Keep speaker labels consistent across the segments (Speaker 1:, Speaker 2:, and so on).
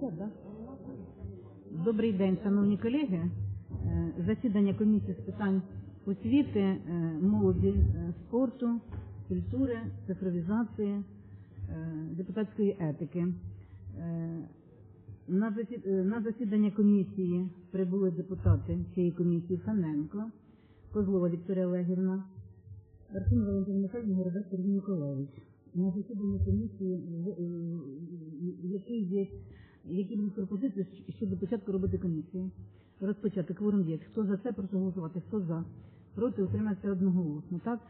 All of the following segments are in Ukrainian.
Speaker 1: 50, да? Добрий день, шановні колеги. Е, Засідання комісії з питань освіти, е, молоді, е, спорту, культури, цифровізації, е, депутатської етики. Е, На засі- е, на засідання комісії прибули депутати цієї комісії Фаненко, Козлова Вікторія Олегівна, Артем Валентин Михайлович, Городок Сергій Миколаївич. На засіданні комісії, в- е, які є, які будуть пропозиції щодо початку роботи комісії. Розпочати кворум є. Хто за це, прошу голосувати. Хто за? Проти утримався одноголосно. Так?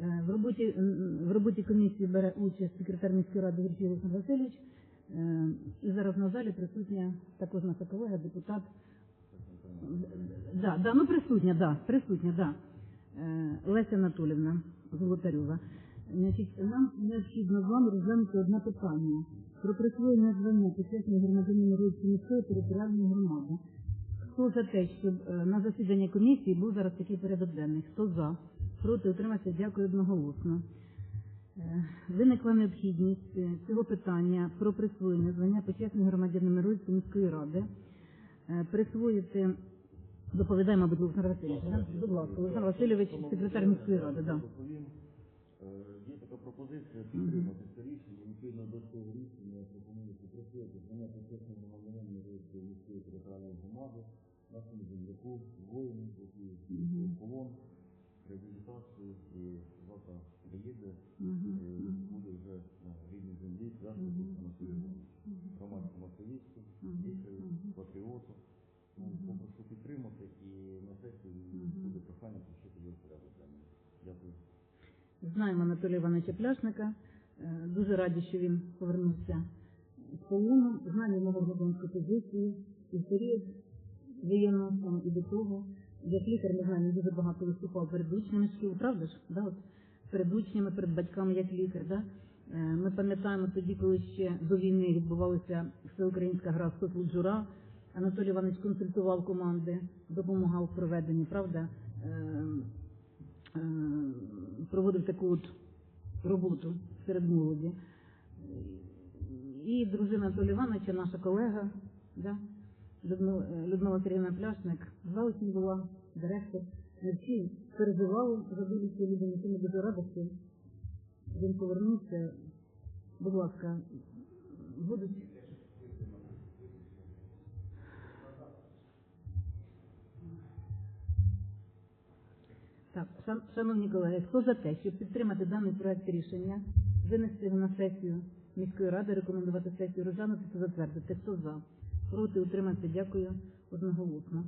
Speaker 1: Е, В роботі, в роботі комісії бере участь секретар міської ради Григорій Олександр Васильович. Е, І зараз на залі присутня також наша колега, депутат. Да, да, ну присутня, да, присутня, да. Е, Леся Анатолівна Золотарьова. Значить, нам необхідно з вами розглянути одне питання про присвоєння звання почесної громадянина Рильської міської територіальної громади. Хто за те, щоб е, на засіданні комісії був зараз такий порядок денний? Хто за? Проти утримався, дякую одноголосно. Е, Виникла необхідність е, цього питання про присвоєння звання почесної громадянина Рильської міської ради. Присвоїти доповідає, мабуть, Олександр. Будь ласка, Олександр Васильович, секретар міської ради. Да.
Speaker 2: Є така пропозиція підтримати це рішення. Відповідно до цього рішення пропонується просити звання почесного громадянина Мирської міської територіальної громади, нашому земляку, воїну, пішов в полон, реабілітацію і завтра приїде, буде вже на рідній землі, на свою громадському активісту, лікарю, патріоту. Попрошу підтримати і на сесії буде прохання включити його порядок денний. Дякую.
Speaker 1: Знаємо Анатолія Івановича Пляшника. Е, Дуже раді, що він повернувся з полону. Знаємо його громадянську позицію і воєнного і до того. Як лікар, ми знаємо, дуже багато виступав перед учнями шкіл, правда ж? Да, от, перед учнями, перед батьками як лікар. Да? Е, Ми пам'ятаємо тоді, коли ще до війни відбувалася всеукраїнська гра «Софл Анатолій Іванович консультував команди, допомагав в проведенні, правда? Е, е, проводив таку от роботу серед молоді. І дружина Анатолія Івановича, наша колега, да? Людмила, е, Сергійовна Пляшник, заучень була, директор. Ми всі переживали за долю цієї людини, ми дуже раді, що він повернувся. Будь ласка, будуть. Так, шан- шановні колеги, хто за те, щоб підтримати даний проект рішення, винести його на сесію міської ради, рекомендувати сесію розглянути та затвердити. Хто за? Проти утриматися, дякую одноголосно.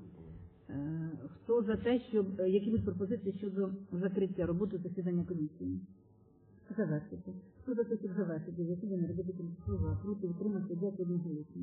Speaker 1: Е, Хто за те, щоб е, які будуть пропозиції щодо закриття роботи засідання комісії? Завершити. Хто за те, щоб завершити засідання роботи комісії? Хто за? Проти утриматися, дякую одноголосно.